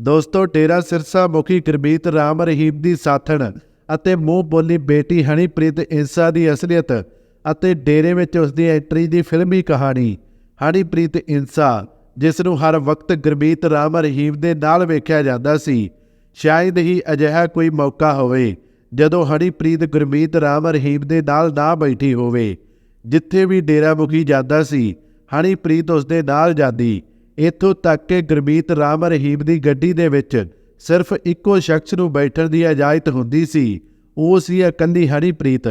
ਦੋਸਤੋ, ਡੇਰਾ ਸਿਰਸਾ ਮੁਖੀ ਗੁਰਮੀਤ ਰਾਮ ਰਹੀਮ ਦੀ ਸਾਥਣ ਅਤੇ ਮੂੰਹ ਬੋਲੀ ਬੇਟੀ ਹਨੀਪ੍ਰੀਤ ਇੰਸਾ ਦੀ ਅਸਲੀਅਤ ਅਤੇ ਡੇਰੇ ਵਿੱਚ ਉਸ ਦੀ ਐਂਟਰੀ ਦੀ ਫਿਲਮੀ ਕਹਾਣੀ ਹਨੀਪ੍ਰੀਤ ਇੰਸਾ ਜਿਸ ਨੂੰ ਹਰ ਵਕਤ ਗੁਰਮੀਤ ਰਾਮ ਰਹੀਮ ਦੇ ਨਾਲ ਵੇਖਿਆ ਜਾਂਦਾ ਸੀ, ਸ਼ਾਇਦ ਹੀ ਅਜਿਹਾ ਕੋਈ ਮੌਕਾ ਹੋਵੇ, ਜਦੋਂ ਹਨੀਪ੍ਰੀਤ ਗੁਰਮੀਤ ਰਾਮ ਰਹੀਮ ਦੇ ਨਾਲ ਨਾ ਬੈਠੀ ਹੋਵੇ, ਜਿੱਥੇ ਵੀ ਡੇਰਾ ਮੁਖੀ ਜਾਂਦਾ ਸੀ ਹਨੀਪ੍ਰੀਤ ਉਸ ਦੇ ਨਾਲ ਜਾਂਦੀ ਇੱਥੋਂ ਤੱਕ ਕਿ ਗੁਰਮੀਤ ਰਾਮ ਰਹੀਮ ਦੀ ਗੱਡੀ ਦੇ ਵਿੱਚ ਸਿਰਫ ਇੱਕੋ ਸ਼ਖਸ ਨੂੰ ਬੈਠਣ ਦੀ ਇਜਾਜ਼ਤ ਹੁੰਦੀ ਸੀ। ਉਹ ਸੀ ਇਕੱਲੀ ਹਨੀਪ੍ਰੀਤ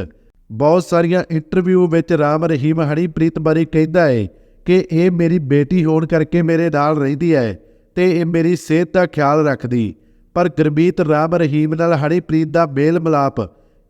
ਬਹੁਤ ਸਾਰੀਆਂ ਇੰਟਰਵਿਊ ਵਿੱਚ ਰਾਮ ਰਹੀਮ ਹਨੀਪ੍ਰੀਤ ਬਾਰੇ ਕਹਿੰਦਾ ਹੈ ਕਿ ਇਹ ਮੇਰੀ ਬੇਟੀ ਹੋਣ ਕਰਕੇ ਮੇਰੇ ਨਾਲ ਰਹਿੰਦੀ ਹੈ ਤੇ ਇਹ ਮੇਰੀ ਸਿਹਤ ਦਾ ਖਿਆਲ ਰੱਖਦੀ। ਪਰ ਗੁਰਮੀਤ ਰਾਮ ਰਹੀਮ ਨਾਲ ਹਰੀਪ੍ਰੀਤ ਦਾ ਮੇਲ ਮਿਲਾਪ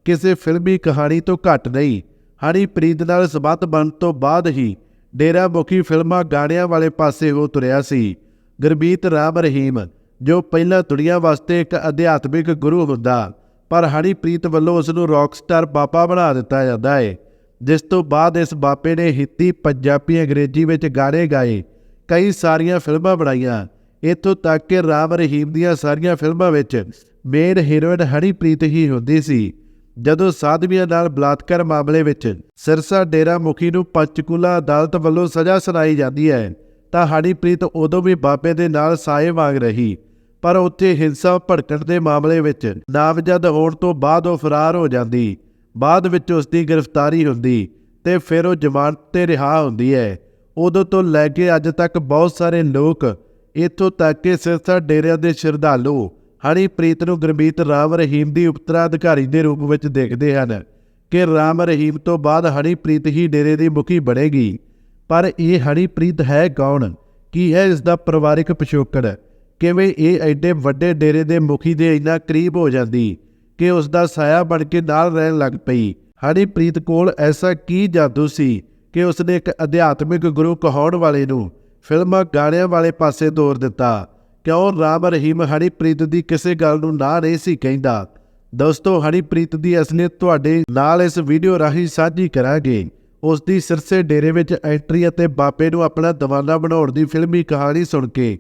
ਕਿਸੇ ਫਿਲਮੀ ਕਹਾਣੀ ਤੋਂ ਘੱਟ ਨਹੀਂ। ਹਨੀਪ੍ਰੀਤ ਨਾਲ ਸਬੰਧ ਬਣਨ ਤੋਂ ਬਾਅਦ ਹੀ ਡੇਰਾ ਮੁਖੀ ਫਿਲਮਾਂ ਗਾਣਿਆਂ ਵਾਲੇ ਪਾਸੇ ਹੋ ਤੁਰਿਆ ਸੀ। ਗੁਰਮੀਤ ਰਾਮ ਰਹੀਮ, ਜੋ ਪਹਿਲਾਂ ਦੁਨੀਆ ਵਾਸਤੇ ਇੱਕ ਅਧਿਆਤਮਿਕ ਗੁਰੂ ਹੁੰਦਾ, ਪਰ ਹਨੀਪ੍ਰੀਤ ਵੱਲੋਂ ਉਸ ਨੂੰ ਰੌਕਸਟਾਰ ਬਾਬਾ ਬਣਾ ਦਿੱਤਾ ਜਾਂਦਾ ਹੈ ਜਿਸ ਤੋਂ ਬਾਅਦ ਇਸ ਬਾਪੇ ਨੇ ਹਿੰਦੀ ਪੰਜਾਬੀ ਅੰਗਰੇਜ਼ੀ ਵਿੱਚ ਗਾਣੇ ਗਾਏ, ਕਈ ਸਾਰੀਆਂ ਫਿਲਮਾਂ ਬਣਾਈਆਂ। ਇੱਥੋਂ ਤੱਕ ਕਿ ਰਾਮ ਰਹੀਮ ਦੀਆਂ ਸਾਰੀਆਂ ਫਿਲਮਾਂ ਵਿੱਚ ਮੇਨ ਹੀਰੋਇਨ ਹਨੀਪ੍ਰੀਤ ਹੀ ਹੁੰਦੀ ਸੀ। ਜਦੋਂ ਸਾਧਵੀਆਂ ਨਾਲ ਬਲਾਤਕਾਰ ਮਾਮਲੇ ਵਿੱਚ ਸਿਰਸਾ ਡੇਰਾ ਮੁਖੀ ਨੂੰ ਪੰਚਕੂਲਾ ਅਦਾਲਤ ਵੱਲੋਂ ਸਜ਼ਾ ਸੁਣਾਈ ਜਾਂਦੀ ਹੈ, ਤਾਂ ਹਨੀਪ੍ਰੀਤ ਉਦੋਂ ਵੀ ਬਾਬੇ ਦੇ ਨਾਲ ਸਾਏ ਵਾਂਗ ਰਹੀ, ਪਰ ਉੱਥੇ ਹਿੰਸਾ ਭੜਕਣ ਦੇ ਮਾਮਲੇ ਵਿੱਚ ਨਾਮਜ਼ਦ ਹੋਣ ਤੋਂ ਬਾਅਦ ਉਹ ਫਰਾਰ ਹੋ ਜਾਂਦੀ, ਬਾਅਦ ਵਿੱਚ ਉਸ ਦੀ ਗ੍ਰਿਫਤਾਰੀ ਹੁੰਦੀ ਤੇ ਫਿਰ ਉਹ ਜ਼ਮਾਨਤ ਤੇ ਰਿਹਾ ਹੁੰਦੀ ਹੈ। ਉਦੋਂ ਤੋਂ ਲੈ ਕੇ ਅੱਜ ਤੱਕ ਬਹੁਤ ਸਾਰੇ ਲੋਕ ਇੱਥੋਂ ਤੱਕ ਕਿ ਸਿਰਸਾ ਡੇਰਿਆਂ ਦੇ ਸ਼ਰਧਾਲੂ ਹਨੀਪ੍ਰੀਤ ਨੂੰ ਗੁਰਮੀਤ ਰਾਮ ਰਹੀਮ ਦੀ ਉਤਰਾਧਿਕਾਰੀ ਦੇ ਰੂਪ ਵਿੱਚ ਦੇਖਦੇ ਹਨ ਕਿ ਰਾਮ ਰਹੀਮ ਤੋਂ ਬਾਅਦ ਹਨੀਪ੍ਰੀਤ ਹੀ ਡੇਰੇ ਦੀ ਮੁਖੀ ਬਣੇਗੀ। ਪਰ ਇਹ ਹਨੀਪ੍ਰੀਤ ਹੈ ਕੌਣ? ਕੀ ਹੈ ਇਸ ਦਾ ਪਰਿਵਾਰਿਕ ਪਿਛੋਕੜ? ਕਿਵੇਂ ਇਹ ਐਡੇ ਵੱਡੇ ਡੇਰੇ ਦੇ ਮੁਖੀ ਦੇ ਇੰਨਾ ਕਰੀਬ ਹੋ ਜਾਂਦੀ? ਕਿ ਉਸ ਦਾ ਸਾਇਆ ਬਣ ਕੇ ਨਾਲ ਰਹਿਣ ਲੱਗ ਪਈ? ਹਨੀਪ੍ਰੀਤ ਕੋਲ ਐਸਾ ਕੀ ਜਾਦੂ ਸੀ ਕਿ ਉਸਨੇ ਇੱਕ ਅਧਿਆਤਮਿਕ ਗੁਰੂ ਕਹਾਉਣ ਵਾਲੇ ਨੂੰ ਫਿਲਮਾਂ ਗਾਣਿਆਂ ਵਾਲੇ ਪਾਸੇ ਤੋਰ ਦਿੱਤਾ? ਕਿਉਂ ਰਾਮ ਰਹੀਮ ਹਨੀਪ੍ਰੀਤ ਦੀ ਕਿਸੇ ਗੱਲ ਨੂੰ ਨਾ ਨਹੀਂ ਸੀ ਕਹਿੰਦਾ, ਦੋਸਤੋ ਹਨੀਪ੍ਰੀਤ ਦੀ ਅਸਲੀਅਤ ਤੁਹਾਡੇ ਨਾਲ ਇਸ ਵੀਡੀਓ ਰਾਹੀਂ ਸਾਂਝੀ ਕਰਾਂਗੇ। ਉਸ ਦੀ ਸਿਰਸੇ ਡੇਰੇ ਵਿੱਚ ਐਂਟਰੀ ਅਤੇ ਬਾਪੇ ਨੂੰ ਆਪਣਾ ਦੀਵਾਨਾ ਬਣਾਉਣ ਦੀ ਫਿਲਮੀ ਕਹਾਣੀ ਸੁਣ ਕੇ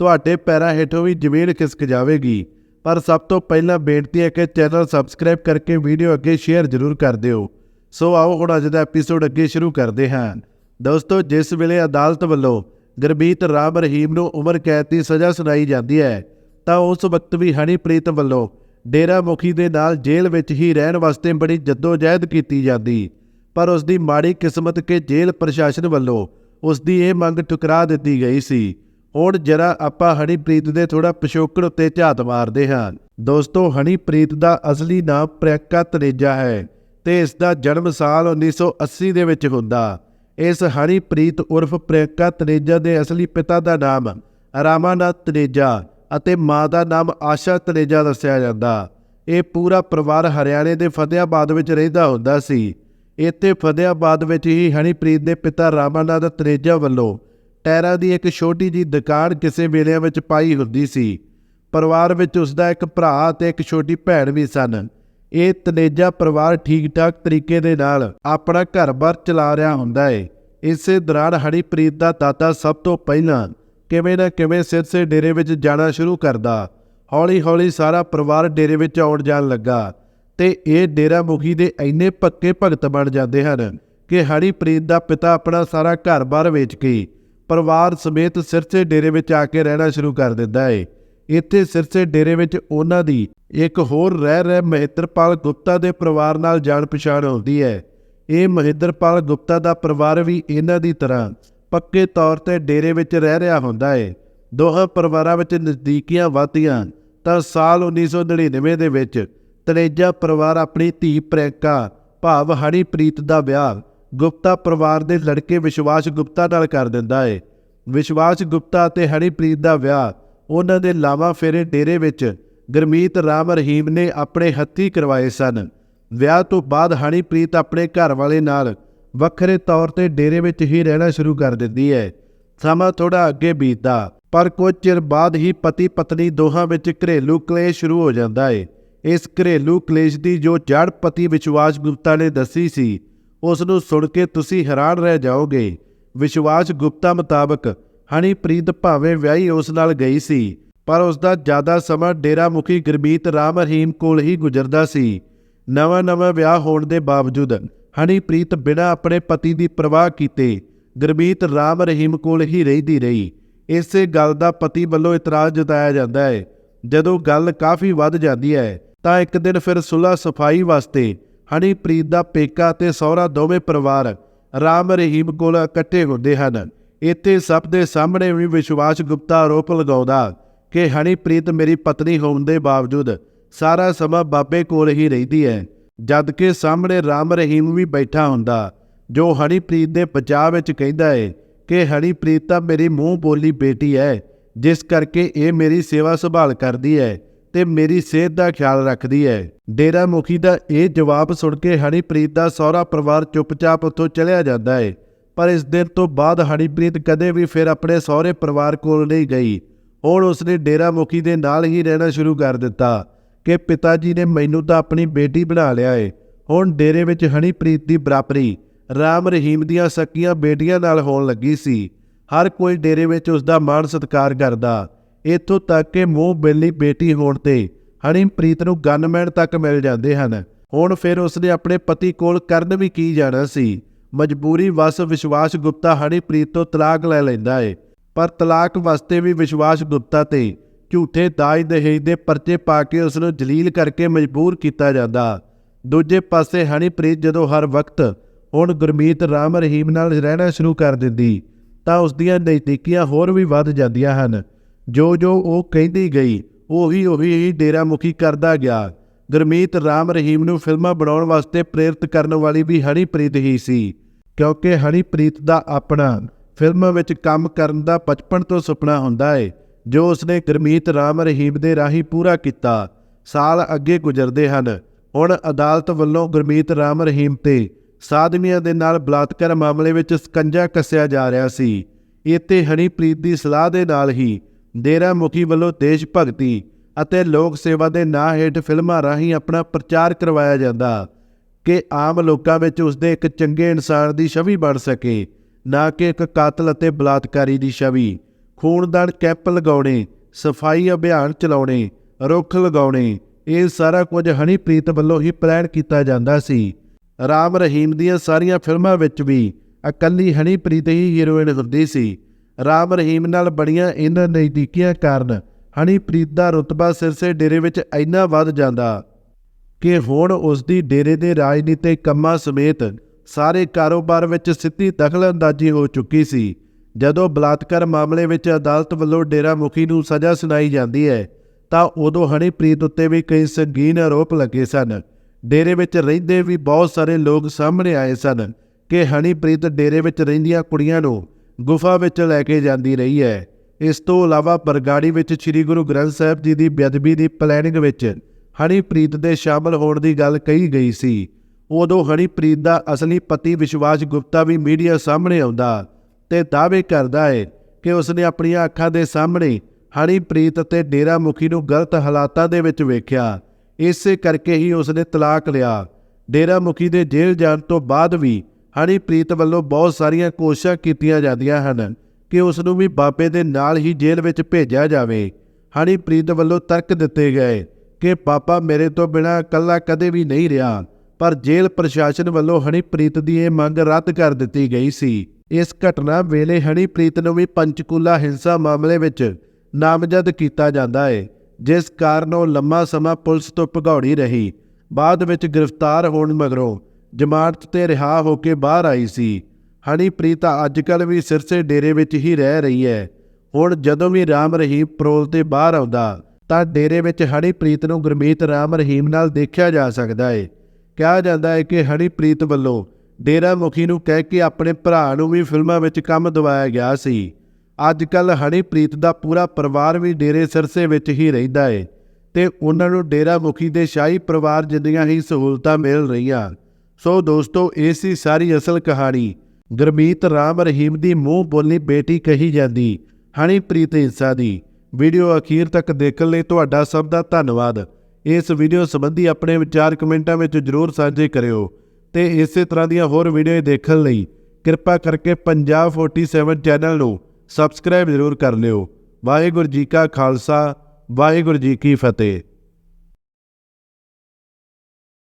ਤੁਹਾਡੇ ਪੈਰਾਂ ਹੇਠੋਂ ਵੀ ਜ਼ਮੀਨ ਖਿਸਕ ਜਾਵੇਗੀ। ਪਰ ਸਭ ਤੋਂ ਪਹਿਲਾਂ ਬੇਨਤੀ ਹੈ ਕਿ ਚੈਨਲ ਸਬਸਕ੍ਰਾਈਬ ਕਰਕੇ ਵੀਡੀਓ ਅੱਗੇ ਸ਼ੇਅਰ ਜ਼ਰੂਰ ਕਰ ਦਿਓ। ਸੋ ਆਓ ਹੁਣ ਅੱਜ ਦਾ ਐਪੀਸੋਡ ਅੱਗੇ ਸ਼ੁਰੂ ਕਰਦੇ ਹਾਂ। ਦੋਸਤੋ, ਜਿਸ ਵੇਲੇ ਅਦਾਲਤ ਵੱਲੋਂ ਗੁਰਮੀਤ ਰਾਮ ਰਹੀਮ ਨੂੰ ਉਮਰ ਕੈਦ ਦੀ ਸਜ਼ਾ ਸੁਣਾਈ ਜਾਂਦੀ ਹੈ, ਤਾਂ ਉਸ ਵਕਤ ਵੀ ਹਨੀਪ੍ਰੀਤ ਵੱਲੋਂ ਡੇਰਾ ਮੁਖੀ ਦੇ ਨਾਲ ਜੇਲ੍ਹ ਵਿੱਚ ਹੀ ਰਹਿਣ ਵਾਸਤੇ ਬੜੀ ਜਦੋਜਹਿਦ ਕੀਤੀ ਜਾਂਦੀ, ਪਰ ਉਸ ਦੀ ਮਾੜੀ ਕਿਸਮਤ ਕਿ ਜੇਲ੍ਹ ਪ੍ਰਸ਼ਾਸਨ ਵੱਲੋਂ ਉਸ ਦੀ ਇਹ ਮੰਗ ਠੁਕਰਾ ਦਿੱਤੀ ਗਈ ਸੀ। ਹੁਣ ਜਰਾ ਆਪਾਂ ਹਨੀਪ੍ਰੀਤ ਦੇ ਥੋੜਾ ਪਿਛੋਕੜ ਉੱਤੇ ਝਾਤ ਮਾਰਦੇ ਹਾਂ। ਦੋਸਤੋ, ਹਨੀਪ੍ਰੀਤ ਦਾ ਅਸਲੀ ਨਾਮ ਪ੍ਰਿਯੰਕਾ ਤਨੇਜਾ ਹੈ ਤੇ ਇਸ ਦਾ ਜਨਮ ਸਾਲ 1980 ਦੇ ਵਿੱਚ ਹੁੰਦਾ। ਇਸ ਹਨੀਪ੍ਰੀਤ ਉਰਫ ਪ੍ਰਿਯੰਕਾ ਤਨੇਜਾ ਦੇ ਅਸਲੀ ਪਿਤਾ ਦਾ ਨਾਮ ਰਾਮਾਨਾਥ ਤਨੇਜਾ ਅਤੇ ਮਾਂ ਦਾ ਨਾਮ ਆਸ਼ਾ ਤਨੇਜਾ ਦੱਸਿਆ ਜਾਂਦਾ। ਇਹ ਪੂਰਾ ਪਰਿਵਾਰ ਹਰਿਆਣੇ ਦੇ ਫਤਿਆਬਾਦ ਵਿੱਚ ਰਹਿੰਦਾ ਹੁੰਦਾ ਸੀ। ਇੱਥੇ ਫਤਿਆਬਾਦ ਵਿੱਚ ਹੀ ਹਨੀਪ੍ਰੀਤ ਦੇ ਪਿਤਾ ਰਾਮਾਨਾਥ ਤਨੇਜਾ ਵੱਲੋਂ ਟਾਇਰਾਂ ਦੀ ਇੱਕ ਛੋਟੀ ਜੀ ਦੁਕਾਨ ਕਿਸੇ ਵੇਲਿਆਂ ਵਿੱਚ ਪਾਈ ਹੁੰਦੀ ਸੀ। ਪਰਿਵਾਰ ਵਿੱਚ ਉਸ ਦਾ ਇੱਕ ਭਰਾ ਅਤੇ ਇੱਕ ਛੋਟੀ ਭੈਣ ਵੀ ਸਨ। ਇਹ ਤਨੇਜਾ ਪਰਿਵਾਰ ਠੀਕ-ਠਾਕ ਤਰੀਕੇ ਦੇ ਨਾਲ ਆਪਣਾ ਘਰ-ਬਾਰ ਚਲਾ ਰਿਹਾ ਹੁੰਦਾ ਹੈ ਇਸੇ ਦੌਰਾਨ ਹਰੀਪ੍ਰੀਤ ਦਾ ਦਾਦਾ ਸਭ ਤੋਂ ਪਹਿਲਾਂ ਕਿਵੇਂ ਨਾ ਕਿਵੇਂ ਸਿਰਸੇ ਡੇਰੇ ਵਿੱਚ ਜਾਣਾ ਸ਼ੁਰੂ ਕਰਦਾ। ਹੌਲੀ-ਹੌਲੀ ਸਾਰਾ ਪਰਿਵਾਰ ਡੇਰੇ ਵਿੱਚ ਆਉਣ ਜਾਣ ਲੱਗਾ ਤੇ ਇਹ ਡੇਰਾ ਮੁਖੀ ਦੇ ਇੰਨੇ ਪੱਕੇ ਭਗਤ ਬਣ ਜਾਂਦੇ ਹਨ ਕਿ ਹਰੀਪ੍ਰੀਤ ਦਾ ਪਿਤਾ ਆਪਣਾ ਸਾਰਾ ਘਰ-ਬਾਰ ਵੇਚ ਕੇ ਪਰਿਵਾਰ ਸਮੇਤ ਸਿਰਸੇ ਡੇਰੇ ਵਿੱਚ ਆ ਕੇ ਰਹਿਣਾ ਸ਼ੁਰੂ ਕਰ ਦਿੰਦਾ ਹੈ ਇੱਥੇ ਸਿਰਸੇ ਡੇਰੇ ਵਿੱਚ ਉਹਨਾਂ ਦੀ ਇੱਕ ਹੋਰ ਰਹਿ ਰਹਿ ਮਹਿੰਦਰਪਾਲ ਗੁਪਤਾ ਦੇ ਪਰਿਵਾਰ ਨਾਲ ਜਾਣ ਪਛਾਣ ਹੁੰਦੀ ਹੈ। ਇਹ ਮਹਿੰਦਰਪਾਲ ਗੁਪਤਾ ਦਾ ਪਰਿਵਾਰ ਵੀ ਇਹਨਾਂ ਦੀ ਤਰ੍ਹਾਂ ਪੱਕੇ ਤੌਰ ਤੇ ਡੇਰੇ ਵਿੱਚ ਰਹਿ ਰਿਹਾ ਹੁੰਦਾ ਹੈ। ਦੋਹਾਂ ਪਰਿਵਾਰਾਂ ਵਿੱਚ ਨਜ਼ਦੀਕੀਆਂ ਵਧਦੀਆਂ ਤਾਂ ਸਾਲ 1999 ਦੇ ਵਿੱਚ ਤਨੇਜਾ ਪਰਿਵਾਰ ਆਪਣੀ ਧੀ ਪ੍ਰਿਯੰਕਾ, ਭਾਵ ਹਨੀਪ੍ਰੀਤ ਦਾ ਵਿਆਹ ਗੁਪਤਾ ਪਰਿਵਾਰ ਦੇ ਲੜਕੇ ਵਿਸ਼ਵਾਸ ਗੁਪਤਾ ਨਾਲ ਕਰ ਦਿੰਦਾ ਹੈ। ਵਿਸ਼ਵਾਸ ਗੁਪਤਾ ਅਤੇ ਹਨੀਪ੍ਰੀਤ ਦਾ ਵਿਆਹ ਉਹਨਾਂ ਦੇ ਲਾਵਾ ਫੇਰੇ ਡੇਰੇ ਵਿੱਚ ਗਰਮੀਤ ਰਾਮ ਰਹੀਮ ਨੇ ਆਪਣੇ ਹੱਥੀ ਕਰਵਾਏ ਸਨ। ਵਿਆਹ ਤੋਂ ਬਾਅਦ ਹਨੀਪ੍ਰੀਤ ਆਪਣੇ ਘਰ ਵਾਲੇ ਨਾਲ ਵੱਖਰੇ ਤੌਰ ਤੇ ਡੇਰੇ ਵਿੱਚ ਹੀ ਰਹਿਣਾ ਸ਼ੁਰੂ ਕਰ ਦਿੰਦੀ ਹੈ। ਸਮਾਂ ਥੋੜਾ ਅੱਗੇ ਬੀਤਦਾ, ਪਰ ਕੁਝ ਚਿਰ ਬਾਅਦ ਹੀ ਪਤੀ ਪਤਨੀ ਦੋਹਾਂ ਵਿੱਚ ਘਰੇਲੂ ਕਲੇਸ਼ ਸ਼ੁਰੂ ਹੋ ਜਾਂਦਾ ਹੈ ਇਸ ਘਰੇਲੂ ਕਲੇਸ਼ ਦੀ ਜੋ ਜੜ ਪਤੀ ਵਿਸ਼ਵਾਸ ਗੁਪਤਾ ਨੇ ਦੱਸੀ ਸੀ, ਉਸ ਨੂੰ ਸੁਣ ਕੇ ਤੁਸੀਂ ਹੈਰਾਨ ਰਹਿ ਜਾਓਗੇ। ਵਿਸ਼ਵਾਸ ਗੁਪਤਾ ਮੁਤਾਬਕ ਹਨੀਪ੍ਰੀਤ ਭਾਵੇਂ ਵਿਆਹੀ ਉਸ ਨਾਲ ਗਈ ਸੀ, ਪਰ ਉਸ ਦਾ ਜ਼ਿਆਦਾ ਸਮਾਂ ਡੇਰਾ ਮੁਖੀ ਗੁਰਮੀਤ ਰਾਮ ਰਹੀਮ ਕੋਲ ਹੀ ਗੁਜ਼ਰਦਾ ਸੀ। ਨਵਾਂ-ਨਵਾਂ ਵਿਆਹ ਹੋਣ ਦੇ ਬਾਵਜੂਦ ਹਨੀਪ੍ਰੀਤ ਬਿਨਾਂ ਆਪਣੇ ਪਤੀ ਦੀ ਪਰਵਾਹ ਕੀਤੇ ਗੁਰਮੀਤ ਰਾਮ ਰਹੀਮ ਕੋਲ ਹੀ ਰਹਿੰਦੀ ਰਹੀ। ਇਸੇ ਗੱਲ ਦਾ ਪਤੀ ਵੱਲੋਂ ਇਤਰਾਜ਼ ਜਤਾਇਆ ਜਾਂਦਾ ਹੈ। ਜਦੋਂ ਗੱਲ ਕਾਫੀ ਵੱਧ ਜਾਂਦੀ ਹੈ, ਤਾਂ ਇੱਕ ਦਿਨ ਫਿਰ ਸੁਲਾ ਸਫ਼ਾਈ ਵਾਸਤੇ ਹਨੀਪ੍ਰੀਤ ਦਾ ਪੇਕਾ ਤੇ ਸਹੁਰਾ ਦੋਵੇਂ ਪਰਿਵਾਰ ਰਾਮ ਰਹੀਮ ਕੋਲ ਇਕੱਠੇ ਹੁੰਦੇ ਹਨ। ਇੱਥੇ ਸਭ ਦੇ ਸਾਹਮਣੇ ਵੀ ਵਿਸ਼ਵਾਸ ਗੁਪਤਾ ਆਰੋਪ ਲਗਾਉਂਦਾ ਕਿ ਹਨੀਪ੍ਰੀਤ ਮੇਰੀ ਪਤਨੀ ਹੋਣ ਦੇ ਬਾਵਜੂਦ ਸਾਰਾ ਸਮਾਂ ਬਾਬੇ ਕੋਲ ਹੀ ਰਹਿੰਦੀ ਹੈ, ਜਦ ਕਿ ਸਾਹਮਣੇ ਰਾਮ ਰਹੀਮ ਵੀ ਬੈਠਾ ਹੁੰਦਾ, ਜੋ ਹਨੀਪ੍ਰੀਤ ਦੇ ਬਚਾਅ ਵਿੱਚ ਕਹਿੰਦਾ ਹੈ ਕਿ ਹਨੀਪ੍ਰੀਤ ਤਾਂ ਮੇਰੀ ਮੂੰਹ ਬੋਲੀ ਬੇਟੀ ਹੈ, ਜਿਸ ਕਰਕੇ ਇਹ ਮੇਰੀ ਸੇਵਾ ਸੰਭਾਲ ਕਰਦੀ ਹੈ ਤੇ ਮੇਰੀ ਸਿਹਤ ਦਾ ਖਿਆਲ ਰੱਖਦੀ ਹੈ। ਡੇਰਾ ਮੁਖੀ ਦਾ ਇਹ ਜਵਾਬ ਸੁਣ ਕੇ ਹਨੀਪ੍ਰੀਤ ਦਾ ਸਹੁਰਾ ਪਰਿਵਾਰ ਚੁੱਪਚਾਪ ਉੱਥੋਂ ਚਲਿਆ ਜਾਂਦਾ ਹੈ। ਪਰ ਇਸ ਦਿਨ ਤੋਂ ਬਾਅਦ ਹਨੀਪ੍ਰੀਤ ਕਦੇ ਵੀ ਫਿਰ ਆਪਣੇ ਸਹੁਰੇ ਪਰਿਵਾਰ ਕੋਲ ਨਹੀਂ ਗਈ। ਹੁਣ ਉਸਨੇ ਡੇਰਾ ਮੁਖੀ ਦੇ ਨਾਲ ਹੀ ਰਹਿਣਾ ਸ਼ੁਰੂ ਕਰ ਦਿੱਤਾ ਕਿ ਪਿਤਾ ਜੀ ਨੇ ਮੈਨੂੰ ਤਾਂ ਆਪਣੀ ਬੇਟੀ ਬਣਾ ਲਿਆ ਏ। ਹੁਣ ਡੇਰੇ ਵਿੱਚ ਹਨੀਪ੍ਰੀਤ ਦੀ ਬਰਾਬਰੀ, ਰਾਮ ਰਹੀਮ ਦੀਆਂ ਸਕੀਆਂ ਬੇਟੀਆਂ ਨਾਲ ਹੋਣ ਲੱਗੀ ਸੀ। ਹਰ ਕੋਈ ਡੇਰੇ ਵਿੱਚ ਉਸ ਦਾ ਮਾਣ ਸਤਿਕਾਰ ਕਰਦਾ। ਇੱਥੋਂ ਤੱਕ ਕਿ ਮੂੰਹ ਬਿੱਲੀ ਬੇਟੀ ਹੋਣ ਤੇ ਹਨੀਪ੍ਰੀਤ ਨੂੰ ਗਨਮੈਨ ਤੱਕ ਮਿਲ ਜਾਂਦੇ ਹਨ। ਹੁਣ ਫਿਰ ਉਸਨੇ ਆਪਣੇ ਪਤੀ ਕੋਲ ਕਰਨ ਵੀ ਕੀ ਜਾਣਾ ਸੀ? ਮਜਬੂਰੀ ਵਸ ਵਿਸ਼ਵਾਸ ਗੁਪਤਾ ਹਨੀਪ੍ਰੀਤ ਤੋਂ ਤਲਾਕ ਲੈ ਲੈਂਦਾ ਏ। ਪਰ ਤਲਾਕ ਵਾਸਤੇ ਵੀ ਵਿਸ਼ਵਾਸ ਗੁਪਤਾ ਤੇ ਝੂਠੇ ਦਾਜ ਦਹੇਜ ਦੇ ਪਰਚੇ ਪਾ ਕੇ ਉਸ ਨੂੰ ਜਲੀਲ ਕਰਕੇ ਮਜਬੂਰ ਕੀਤਾ ਜਾਂਦਾ। ਦੂਜੇ ਪਾਸੇ ਹਨੀਪ੍ਰੀਤ ਜਦੋਂ ਹਰ ਵਕਤ ਹੁਣ ਗੁਰਮੀਤ ਰਾਮ ਰਹੀਮ ਨਾਲ ਰਹਿਣਾ ਸ਼ੁਰੂ ਕਰ ਦਿੰਦੀ, ਤਾਂ ਉਸ ਦੀਆਂ ਨਜ਼ਦੀਕੀਆਂ ਹੋਰ ਵੀ ਵੱਧ ਜਾਂਦੀਆਂ ਹਨ। ਜੋ ਜੋ ਉਹ ਕਹਿੰਦੀ ਗਈ ਉਹੀ ਉਹੀ ਹੀ ਡੇਰਾ ਮੁਖੀ ਕਰਦਾ ਗਿਆ। ਗੁਰਮੀਤ ਰਾਮ ਰਹੀਮ ਨੂੰ ਫਿਲਮਾਂ ਬਣਾਉਣ ਵਾਸਤੇ ਪ੍ਰੇਰਿਤ ਕਰਨ ਵਾਲੀ ਵੀ ਹਨੀਪ੍ਰੀਤ ਹੀ ਸੀ। ਕਿਉਂਕਿ ਹਨੀਪ੍ਰੀਤ ਦਾ ਆਪਣਾ ਫਿਲਮਾਂ ਵਿੱਚ ਕੰਮ ਕਰਨ ਦਾ ਬਚਪਨ ਤੋਂ ਸੁਪਨਾ ਹੁੰਦਾ ਹੈ ਜੋ ਉਸਨੇ ਗੁਰਮੀਤ ਰਾਮ ਰਹੀਮ ਦੇ ਰਾਹੀਂ ਪੂਰਾ ਕੀਤਾ। ਸਾਲ ਅੱਗੇ ਗੁਜ਼ਰਦੇ ਹਨ। ਹੁਣ ਅਦਾਲਤ ਵੱਲੋਂ ਗੁਰਮੀਤ ਰਾਮ ਰਹੀਮ ਤੇ ਸਾਧਵੀਆਂ ਦੇ ਨਾਲ ਬਲਾਤਕਾਰ ਮਾਮਲੇ ਵਿੱਚ ਸਕੰਜਾ ਕੱਸਿਆ ਜਾ ਰਿਹਾ ਸੀ। ਇੱਥੇ ਹਨੀਪ੍ਰੀਤ ਦੀ ਸਲਾਹ ਦੇ ਨਾਲ ਹੀ ਡੇਰਾ ਮੁਖੀ ਵੱਲੋਂ ਦੇਸ਼ ਭਗਤੀ ਅਤੇ ਲੋਕ ਸੇਵਾ ਦੇ ਨਾਂ ਹੇਠ ਫਿਲਮਾਂ ਰਾਹੀਂ ਆਪਣਾ ਪ੍ਰਚਾਰ ਕਰਵਾਇਆ ਜਾਂਦਾ, ਕਿ ਆਮ ਲੋਕਾਂ ਵਿੱਚ ਉਸਦੇ ਇੱਕ ਚੰਗੇ ਇਨਸਾਨ ਦੀ ਛਵੀ ਬਣ ਸਕੇ, ਨਾ ਕਿ ਇੱਕ ਕਾਤਲ ਅਤੇ ਬਲਾਤਕਾਰੀ ਦੀ ਛਵੀ। ਖੂਨਦਾਨ ਕੈਂਪ ਲਗਾਉਣੇ, ਸਫ਼ਾਈ ਅਭਿਆਨ ਚਲਾਉਣੇ, ਰੁੱਖ ਲਗਾਉਣੇ, ਇਹ ਸਾਰਾ ਕੁਝ ਹਨੀਪ੍ਰੀਤ ਵੱਲੋਂ ਹੀ ਪਲਾਨ ਕੀਤਾ ਜਾਂਦਾ ਸੀ। ਰਾਮ ਰਹੀਮ ਦੀਆਂ ਸਾਰੀਆਂ ਫਿਲਮਾਂ ਵਿੱਚ ਵੀ ਇਕੱਲੀ ਹਨੀਪ੍ਰੀਤ ਹੀ ਹੀਰੋਇਨ ਹੁੰਦੀ ਸੀ। ਰਾਮ ਰਹੀਮ ਨਾਲ ਬੜੀਆਂ ਇਹਨਾਂ ਨਜ਼ਦੀਕੀਆਂ ਕਾਰਨ ਹਨੀਪ੍ਰੀਤ ਦਾ ਰੁਤਬਾ ਸਿਰਸੇ ਡੇਰੇ ਵਿੱਚ ਇੰਨਾ ਵੱਧ ਜਾਂਦਾ ਕਿ ਹੁਣ ਉਸ ਦੀ ਡੇਰੇ ਦੇ ਰਾਜਨੀਤਿਕ ਕੰਮਾਂ ਸਮੇਤ ਸਾਰੇ ਕਾਰੋਬਾਰ ਵਿੱਚ ਸਿੱਧੀ ਦਖਲਅੰਦਾਜ਼ੀ ਹੋ ਚੁੱਕੀ ਸੀ। ਜਦੋਂ ਬਲਾਤਕਾਰ ਮਾਮਲੇ ਵਿੱਚ ਅਦਾਲਤ ਵੱਲੋਂ ਡੇਰਾ ਮੁਖੀ ਨੂੰ ਸਜ਼ਾ ਸੁਣਾਈ ਜਾਂਦੀ ਹੈ, ਤਾਂ ਉਦੋਂ ਹਨੀਪ੍ਰੀਤ ਉੱਤੇ ਵੀ ਕਈ ਸੰਗੀਨ ਆਰੋਪ ਲੱਗੇ ਸਨ। ਡੇਰੇ ਵਿੱਚ ਰਹਿੰਦੇ ਵੀ ਬਹੁਤ ਸਾਰੇ ਲੋਕ ਸਾਹਮਣੇ ਆਏ ਸਨ ਕਿ ਹਨੀਪ੍ਰੀਤ ਡੇਰੇ ਵਿੱਚ ਰਹਿੰਦੀਆਂ ਕੁੜੀਆਂ ਨੂੰ ਗੁਫਾ ਵਿੱਚ ਲੈ ਕੇ ਜਾਂਦੀ ਰਹੀ ਹੈ। ਇਸ ਤੋਂ ਇਲਾਵਾ ਬਰਗਾੜੀ ਵਿੱਚ ਸ੍ਰੀ ਗੁਰੂ ਗ੍ਰੰਥ ਸਾਹਿਬ ਜੀ ਦੀ ਬੇਅਦਬੀ ਦੀ ਪਲੈਨਿੰਗ ਵਿੱਚ ਹਨੀਪ੍ਰੀਤ ਦੇ ਸ਼ਾਮਲ ਹੋਣ ਦੀ ਗੱਲ ਕਹੀ ਗਈ ਸੀ। ਉਦੋਂ ਹਨੀਪ੍ਰੀਤ ਦਾ ਅਸਲੀ ਪਤੀ ਵਿਸ਼ਵਾਸ ਗੁਪਤਾ ਵੀ ਮੀਡੀਆ ਸਾਹਮਣੇ ਆਉਂਦਾ ਤੇ ਦਾਅਵੇ ਕਰਦਾ ਹੈ ਕਿ ਉਸਨੇ ਆਪਣੀਆਂ ਅੱਖਾਂ ਦੇ ਸਾਹਮਣੇ ਹਨੀਪ੍ਰੀਤ ਅਤੇ ਡੇਰਾ ਮੁਖੀ ਨੂੰ ਗਲਤ ਹਾਲਾਤਾਂ ਦੇ ਵਿੱਚ ਵੇਖਿਆ। ਇਸੇ ਕਰਕੇ ਹੀ ਉਸਨੇ ਤਲਾਕ ਲਿਆ। ਡੇਰਾ ਮੁਖੀ ਦੇ ਜੇਲ੍ਹ ਜਾਣ ਤੋਂ ਬਾਅਦ ਵੀ ਹਨੀਪ੍ਰੀਤ ਵੱਲੋਂ ਬਹੁਤ ਸਾਰੀਆਂ ਕੋਸ਼ਿਸ਼ਾਂ ਕੀਤੀਆਂ ਜਾਂਦੀਆਂ ਹਨ। ਕਿ ਉਸ ਨੂੰ ਵੀ ਬਾਬੇ ਦੇ ਨਾਲ ਹੀ ਜੇਲ੍ਹ ਵਿੱਚ ਭੇਜਿਆ ਜਾਵੇ। ਹਨੀਪ੍ਰੀਤ ਵੱਲੋਂ ਤਰਕ ਦਿੱਤੇ ਗਏ ਕਿ ਪਾਪਾ ਮੇਰੇ ਤੋਂ ਬਿਨਾਂ ਇਕੱਲਾ ਕਦੇ ਵੀ ਨਹੀਂ ਰਿਹਾ, ਪਰ ਜੇਲ੍ਹ ਪ੍ਰਸ਼ਾਸਨ ਵੱਲੋਂ ਹਨੀਪ੍ਰੀਤ ਦੀ ਇਹ ਮੰਗ ਰੱਦ ਕਰ ਦਿੱਤੀ ਗਈ ਸੀ। ਇਸ ਘਟਨਾ ਵੇਲੇ ਹਨੀਪ੍ਰੀਤ ਨੂੰ ਵੀ ਪੰਚਕੂਲਾ ਹਿੰਸਾ ਮਾਮਲੇ ਵਿੱਚ ਨਾਮਜ਼ਦ ਕੀਤਾ ਜਾਂਦਾ ਹੈ ਜਿਸ ਕਾਰਨ ਉਹ ਲੰਮਾ ਸਮਾਂ ਪੁਲਿਸ ਤੋਂ ਭਗੌੜੀ ਰਹੀ। ਬਾਅਦ ਵਿੱਚ ਗ੍ਰਿਫਤਾਰ ਹੋਣ ਮਗਰੋਂ ਜ਼ਮਾਨਤ ਤੇ ਰਿਹਾ ਹੋ ਕੇ ਬਾਹਰ ਆਈ ਸੀ। ਹਨੀਪ੍ਰੀਤ ਅੱਜਕੱਲ ਵੀ ਸਿਰਸੇ ਡੇਰੇ ਵਿੱਚ ਹੀ ਰਹਿ ਰਹੀ ਹੈ ਹੁਣ ਜਦੋਂ ਵੀ ਰਾਮ ਰਹੀਮ ਪਰੋਲ ਤੇ ਬਾਹਰ ਆਉਂਦਾ, ਤਾਂ ਡੇਰੇ ਵਿੱਚ ਹਨੀਪ੍ਰੀਤ ਨੂੰ ਗੁਰਮੀਤ ਰਾਮ ਰਹੀਮ ਨਾਲ ਦੇਖਿਆ ਜਾ ਸਕਦਾ ਹੈ ਕਿਹਾ ਜਾਂਦਾ ਹੈ ਕਿ ਹਨੀਪ੍ਰੀਤ ਵੱਲੋਂ ਡੇਰਾ ਮੁਖੀ ਨੂੰ ਕਹਿ ਕੇ ਆਪਣੇ ਭਰਾ ਨੂੰ ਵੀ ਫਿਲਮਾਂ ਵਿੱਚ ਕੰਮ ਦਿਵਾਇਆ ਗਿਆ ਸੀ। ਅੱਜ ਕੱਲ ਹਨੀਪ੍ਰੀਤ ਦਾ ਪੂਰਾ ਪਰਿਵਾਰ ਵੀ ਡੇਰੇ ਸਿਰਸੇ ਵਿੱਚ ਹੀ ਰਹਿੰਦਾ ਹੈ ਤੇ ਉਹਨਾਂ ਨੂੰ ਡੇਰਾ ਮੁਖੀ ਦੇ ਸ਼ਾਹੀ ਪਰਿਵਾਰ ਜਿੰਨੀਆਂ ਹੀ ਸਹੂਲਤਾਂ ਮਿਲ ਰਹੀਆਂ। ਸੋ ਦੋਸਤੋ, ਇਹ ਸੀ ਸਾਰੀ ਅਸਲ ਕਹਾਣੀ। ਗੁਰਮੀਤ ਰਾਮ ਰਹੀਮ ਦੀ ਮੂੰਹ ਬੋਲੀ ਬੇਟੀ ਕਹੀ ਜਾਂਦੀ ਹਨੀਪ੍ਰੀਤ ਹਿੰਸਾ ਦੀ। ਵੀਡੀਓ ਅਖੀਰ ਤੱਕ ਦੇਖਣ ਲਈ ਤੁਹਾਡਾ ਸਭ ਦਾ ਧੰਨਵਾਦ। ਇਸ ਵੀਡੀਓ ਸੰਬੰਧੀ ਆਪਣੇ ਵਿਚਾਰ ਕਮੈਂਟਾਂ ਵਿੱਚ ਜਰੂਰ ਸਾਂਝੇ ਕਰਿਓ। ਤੇ ਇਸੇ ਤਰ੍ਹਾਂ ਦੀਆਂ ਹੋਰ ਵੀਡੀਓ ਦੇਖਣ ਲਈ ਕਿਰਪਾ ਕਰਕੇ ਪੰਜਾਬ 47 ਚੈਨਲ ਨੂੰ ਸਬਸਕ੍ਰਾਈਬ ਜ਼ਰੂਰ ਕਰ ਲਿਓ। ਵਾਹਿਗੁਰੂ ਜੀ ਕਾ ਖਾਲਸਾ, ਵਾਹਿਗੁਰੂ ਜੀ ਕੀ ਫਤਿਹ।